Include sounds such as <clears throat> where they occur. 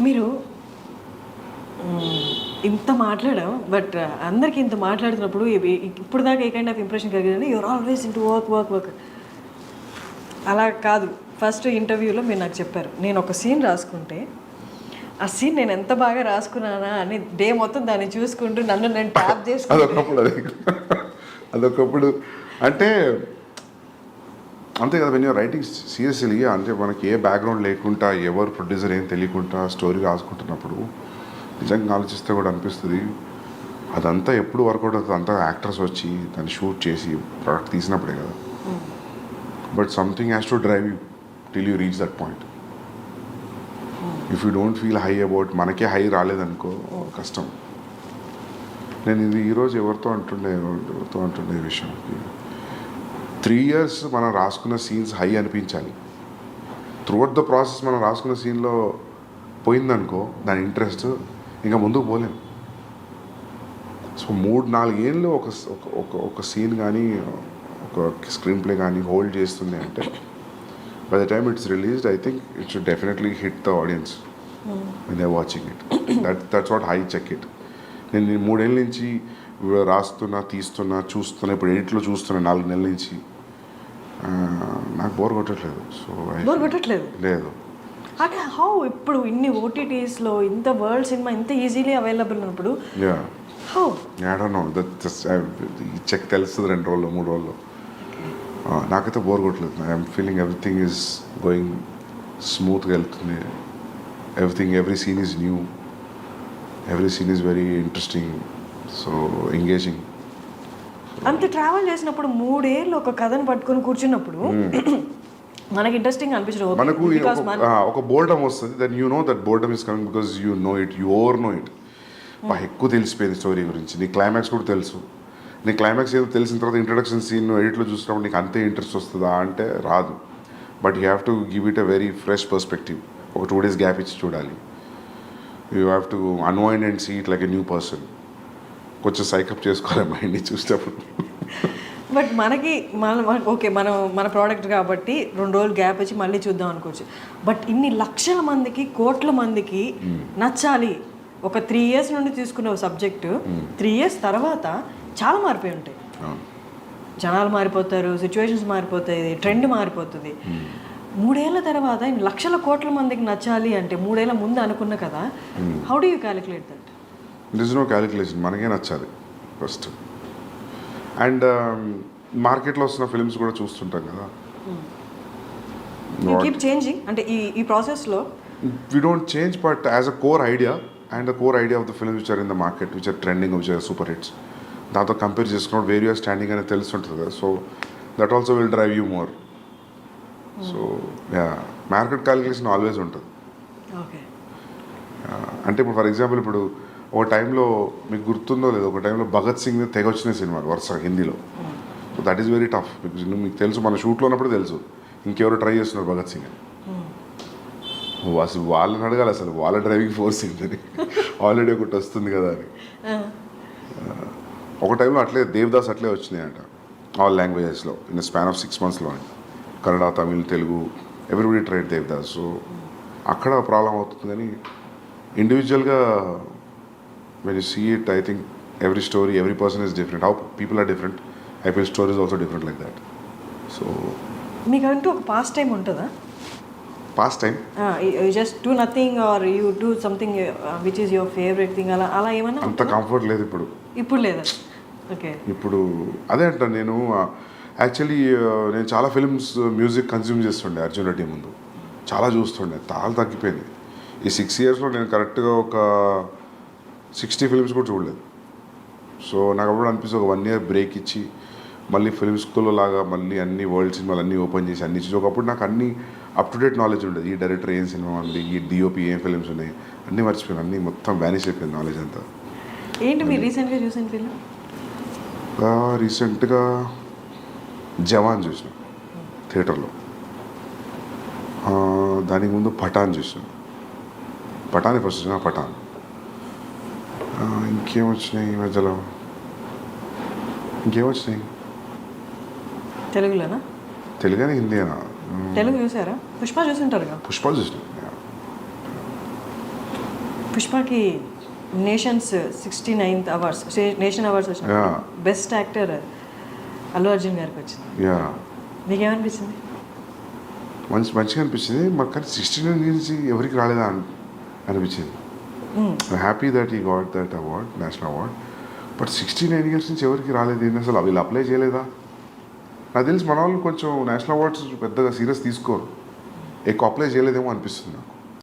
మీరు ఇంత మాట్లాడాం బట్ అందరికీ ఇంత మాట్లాడుతున్నప్పుడు ఇప్పుడు దాకా a kind of impression కలిగిందంటే your always into work work work అలా కాదు. ఫస్ట్ ఇంటర్వ్యూలో మీరు నాకు చెప్పారు. నేను ఒక సీన్ రాసుకుంటే ఆ సీన్ నేను ఎంత బాగా రాసుకున్నానా అని డే మొత్తం దాన్ని చూసుకుంటూ నన్ను నేను ట్యాప్ చేసుకుంటూ అది. అదొకప్పుడు. అంటే అంతే కదా వెన్ యూర్ రైటింగ్ సీరియస్లీ అంటే మనకి ఏ బ్యాక్గ్రౌండ్ లేకుండా ఎవరు ప్రొడ్యూసర్ ఏం తెలియకుండా స్టోరీ రాసుకుంటున్నప్పుడు నిజంగా ఆలోచిస్తే కూడా అనిపిస్తుంది. అదంతా ఎప్పుడు వర్కౌట్ అవుతుంది? అంతా యాక్టర్స్ వచ్చి దాన్ని షూట్ చేసి ప్రోడక్ట్ తీసినప్పుడే కదా. But something has to drive you till you reach that point if you don't feel high about మనకే హై రాలేదనుకో కష్టం. నేను ఇది ఈరోజు ఎవరితో అంటుండే ఎవరితో అంటుండే ఈ విషయం త్రీ ఇయర్స్ మనం రాసుకున్న సీన్స్ హై అనిపించాలి. త్రూఅవుట్ ద ప్రాసెస్ మనం రాసుకున్న సీన్లో పోయిందనుకో దాని ఇంట్రెస్ట్ ఇంకా ముందుకు పోలేం. సో మూడు నాలుగేళ్ళు ఒక ఒక- ఒక ఒక సీన్ కానీ ఒక స్క్రీన్ ప్లే కానీ హోల్డ్ చేస్తుంది అంటే by the time it's released I think it should definitely hit the audience they're watching it that that's what high check it నేను మూడేళ్ళ నుంచి రాస్తున్నా తీస్తున్నా చూస్తున్నా ఇప్పుడు ఎడిట్లో చూస్తున్నా నాలుగు నెలల నుంచి నాకు బోర్ కొట్టట్లేదు. సో బోర్ కొట్టట్లేదు? లేదు. అంటే హౌ ఇప్పుడు ఇన్ని ఓటీటీస్లో ఇంత వరల్డ్ సినిమా ఇంత ఈజీలీ అవైలబుల్ ఉన్నప్పుడు యా హౌ నో చెక్ తెలుస్తుంది రెండు రోజులు మూడు రోజులు నాకైతే బోర్ కొట్టలేదు. I'm feeling everything is going స్మూత్గా వెళ్తుంది. Everything every scene is new every scene is very interesting so engaging అంత ట్రావెల్ చేసినప్పుడు మూడేళ్ళు ఒక కథను పట్టుకొని కూర్చున్నప్పుడు <clears throat> మనకి ఇంట్రెస్టింగ్ అనిపించడం. మనకు ఒక బోర్డమ్ వస్తుంది. Then you know that boredom is coming because you know it you over know it బాగా ఎక్కువ తెలిసిపోయింది స్టోరీ గురించి. నీ క్లైమాక్స్ కూడా తెలుసు. నీ క్లైమాక్స్ ఏదో తెలిసిన తర్వాత ఇంట్రడక్షన్ సీన్ ఎడిట్లో చూసినప్పుడు నీకు అంతే ఇంట్రెస్ట్ వస్తుందా అంటే రాదు. But you have to give it a very fresh perspective ఒక టూ డేస్ గ్యాప్ ఇచ్చి చూడాలి. You have to unwind and see it like a new person కొంచెం సైకప్ చేసుకోవాలి మైండ్ని చూసేటప్పుడు. బట్ మనకి మన ఓకే మనం మన ప్రోడక్ట్ కాబట్టి రెండు రోజులు గ్యాప్ వచ్చి మళ్ళీ చూద్దాం అనుకోవచ్చు. బట్ ఇన్ని లక్షల మందికి కోట్ల మందికి నచ్చాలి. ఒక త్రీ ఇయర్స్ నుండి తీసుకునే సబ్జెక్టు త్రీ ఇయర్స్ తర్వాత చాలా మారిపోయి ఉంటాయి. జనాలు మారిపోతారు సిచ్యువేషన్స్ మారిపోతాయి ట్రెండ్ మారిపోతుంది. మూడేళ్ళ తర్వాత లక్షల కోట్ల మందికి నచ్చాలి అంటే మూడేళ్ళ ముందు అనుకున్న కదా how do you calculate that this no calculation మనకే నచ్చాలి ఫస్ట్ అండ్ మార్కెట్లో వస్తున్న ఫిల్మ్స్ కూడా చూస్తుంటాం కదా. యూ కీప్ చేంజింగ్ అంటే ఈ ఈ ప్రాసెస్లో we don't change but as a core idea and the core idea of the films which are in the market which are trending which are super hits దాంతో compare చేసుకున్నప్పుడు where you standing అనేది తెలుస్తుంటుంది కదా. So that also will drive you more so ya market calculation always ఉంటుంది. అంటే ఇప్పుడు for example ఇప్పుడు ఒక టైంలో మీకు గుర్తుందో లేదో ఒక టైంలో భగత్ సింగ్ తెగ వచ్చిన సినిమాలు వరుస హిందీలో. So that is very tough because మీకు తెలుసు మన షూట్లో ఉన్నప్పుడు తెలుసు. ఇంకెవరు ట్రై చేస్తున్నారు భగత్ సింగ్ అసలు వాళ్ళని అడగాలి అసలు. వాళ్ళ డ్రైవింగ్ ఫోర్స్ ఏంటని. <laughs> ఆల్రెడీ ఒకటి వస్తుంది కదా అని. ఒక టైంలో అట్లే దేవదాస్ అట్లే వచ్చినాయి అంట ఆల్ లాంగ్వేజెస్లో ఇన్ స్పాన్ ఆఫ్ సిక్స్ మంత్స్లో Kannada Tamil Telugu everybody tried Devdas. So అక్కడ ప్రాబ్లం అవుతుంది కానీ ఇండివిజువల్గా when you see it I think every story every person is different how people are different I feel stories also different like that so మీకంటూ ఒక pastime ఉంటుందా? Pastime just do nothing or you do something which is your favourite thing అలా అలా ఏమన్నా అంత comfort లేదు ఇప్పుడు. ఇప్పుడు లేదా? ఓకే ఇప్పుడు అదే అంటాను నేను యాక్చువల్లీ నేను చాలా ఫిల్మ్స్ మ్యూజిక్ కన్జ్యూమ్ చేస్తుండే అర్జున్ రెడ్డి ముందు. చాలా చూస్తుండే తాళ తగ్గిపోయింది. ఈ సిక్స్ ఇయర్స్లో నేను కరెక్ట్గా ఒక సిక్స్టీ ఫిల్మ్స్ కూడా చూడలేదు. సో నాకు అప్పుడు అనిపిస్తుంది ఒక వన్ ఇయర్ బ్రేక్ ఇచ్చి మళ్ళీ ఫిల్మ్ స్కూల్లో లాగా మళ్ళీ అన్ని వరల్డ్ సినిమాలు అన్నీ ఓపెన్ చేసి అన్ని చూసి ఒకప్పుడు నాకు అన్ని అప్ టు డేట్ నాలెడ్జ్ ఉండేది. ఈ డైరెక్టర్ ఏం సినిమా ఉంది ఈ డిఓపి ఏం ఫిల్మ్స్ ఉన్నాయి అన్నీ మర్చిపోయాను. అన్నీ మొత్తం వ్యానిష్ అయిపోయింది నాలెడ్జ్ అంతా. ఏంటి మీరు రీసెంట్గా చూసిన ఫిల్మ్ రీసెంట్గా జవాన్ చూసిన థియేటర్లో. దానికి ముందు పఠాన్ చూసిన. పఠాన్ ఫస్ట్ చూసిన పఠాన్. ఆ, ఇంకేం వచ్చినాయి ఈ మధ్యలో? ఇంకేం వచ్చినాయి తెలుగులోనా? తెలుగునే హిందీనా? తెలుగు చూసారా? పుష్ప చూసింటారు కదా పుష్పాలు చూసిన. పుష్పకి nations sixty ninth awards nation awards వచ్చిన. బెస్ట్ యాక్టర్ అల్లు అర్జున్ గారికి వచ్చింది. యా. మీకేమనిపించింది మంచి మంచిగా అనిపించింది మాకు కానీ సిక్స్టీ నైన్ నుంచి ఎవరికి రాలేదా అని అనిపించింది happy that he got that award national award but sixty nine years నుంచి ఎవరికి రాలేదు? ఏంటి అసలు? వీళ్ళు అప్లై చేయలేదా? నాకు తెలిసి మన వాళ్ళు కొంచెం నేషనల్ అవార్డ్స్ పెద్దగా సీరియస్ తీసుకోరు. ఎక్కువ అప్లై చేయలేదేమో అనిపిస్తుంది నాకు.